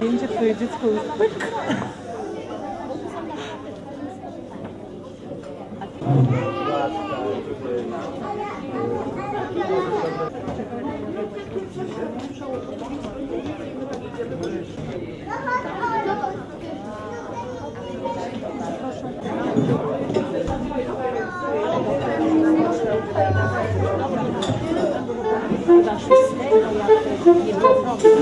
Będzie twoje dziecko pyk. Nie wiem,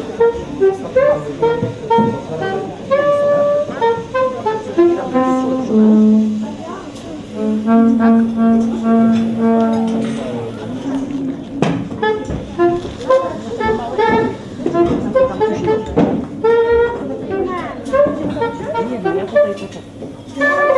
ja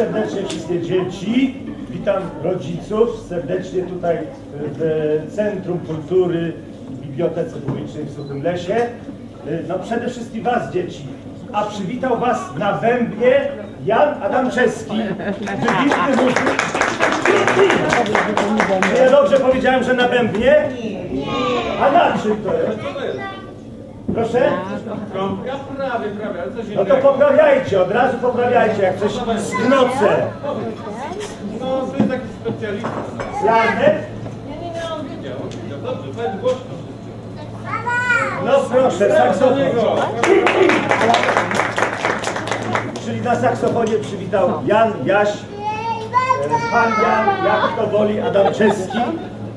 serdecznie wszystkie dzieci, witam rodziców serdecznie tutaj w Centrum Kultury w Bibliotece Publicznej w Suchym Lesie. No przede wszystkim Was dzieci, a przywitał Was na bębnie Jan Adamczewski, wybitny muzyk. Czy ja dobrze powiedziałem, że na bębnie? A na czym to jest? Proszę? Trąbka? Prawie, prawie, ale coś No to poprawiajcie, od razu poprawiajcie, jak coś zgnocę. No, to jest taki specjalista. Jarnek? Nie, nie, nie, on wiedział, wiedział. Dobrze, powiedz głośno. No proszę, saksofon. Czyli na saksofonie przywitał Jan Jaś, e, pan Jan, jak to woli, Adamczewski.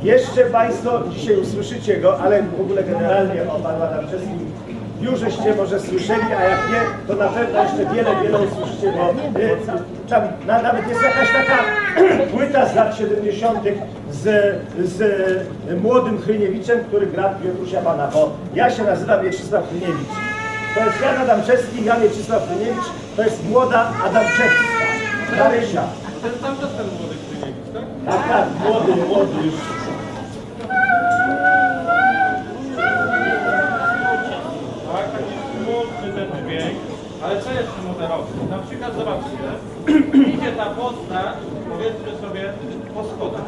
Jeszcze Państwo dzisiaj usłyszycie go, ale w ogóle generalnie o panu Adamczewskim już żeście może słyszeli, a jak nie, to na pewno jeszcze wiele, wiele usłyszycie, bo e, tam na, nawet jest jakaś taka płyta z lat 70. z, z e, młodym Hryniewiczem, który gra Piotrusia Pana, bo ja się nazywam Mieczysław Hryniewicz. To jest Jan Adamczewski, Jan Mieczysław Hryniewicz, to jest młoda Adamczewska, Marysia. Ten cały czas ten młody Kryniewicz, tak? Tak, tak, młody, młody już. Ale co jeszcze można robić? Na przykład zobaczcie, idzie ta postać, powiedzmy sobie, po schodach.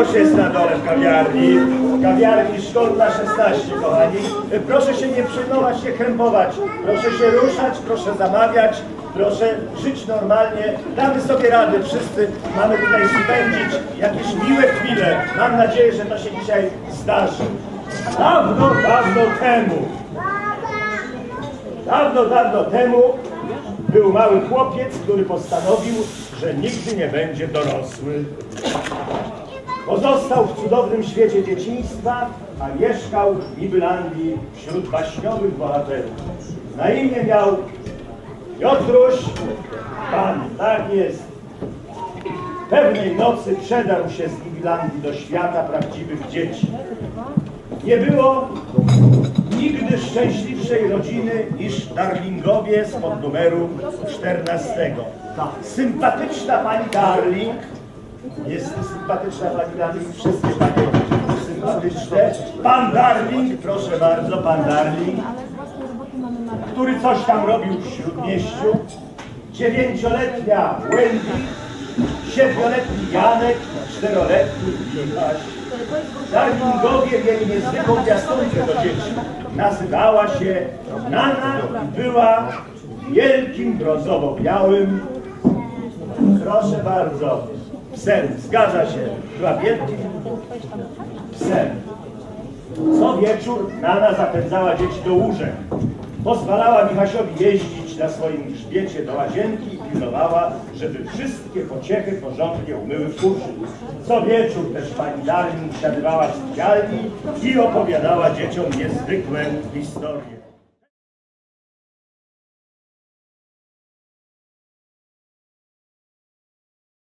Już jest na dole w kawiarni. Kawiarni Szkolna 16, kochani. Proszę się nie przejmować, nie krępować. Proszę się ruszać, proszę zamawiać, proszę żyć normalnie. Damy sobie radę wszyscy. Mamy tutaj spędzić jakieś miłe chwile. Mam nadzieję, że to się dzisiaj zdarzy. Dawno, dawno temu Dawno, dawno temu był mały chłopiec, który postanowił, że nigdy nie będzie dorosły. Pozostał w cudownym świecie dzieciństwa, a mieszkał w Nibylandii wśród baśniowych bohaterów. Na imię miał Piotruś Pan, tak jest. Pewnej nocy przedarł się z Nibylandii do świata prawdziwych dzieci. Nie było nigdy szczęśliwszej rodziny niż Darlingowie spod numeru 14. Sympatyczna pani Darling, jest sympatyczna pani Darling, wszystkie panie sympatyczne. Pan Darling, proszę bardzo, pan Darling, który coś tam robił w Śródmieściu. Dziewięcioletnia Wendy, siedmioletni Janek, czteroletni Michaś. Darwingowie mieli niezwykłą piastunkę do dzieci. Nazywała się Nana i była wielkim brązowo-białym, proszę bardzo, psem, zgadza się, wielkim psem. Co wieczór Nana zapędzała dzieci do łóżek. Pozwalała Michasiowi jeździć na swoim grzbiecie do łazienki i pilnowała, żeby wszystkie pociechy porządnie umyły w kuszy. Co wieczór też pani Darwin siadywała w sypialni i opowiadała dzieciom niezwykłe historie.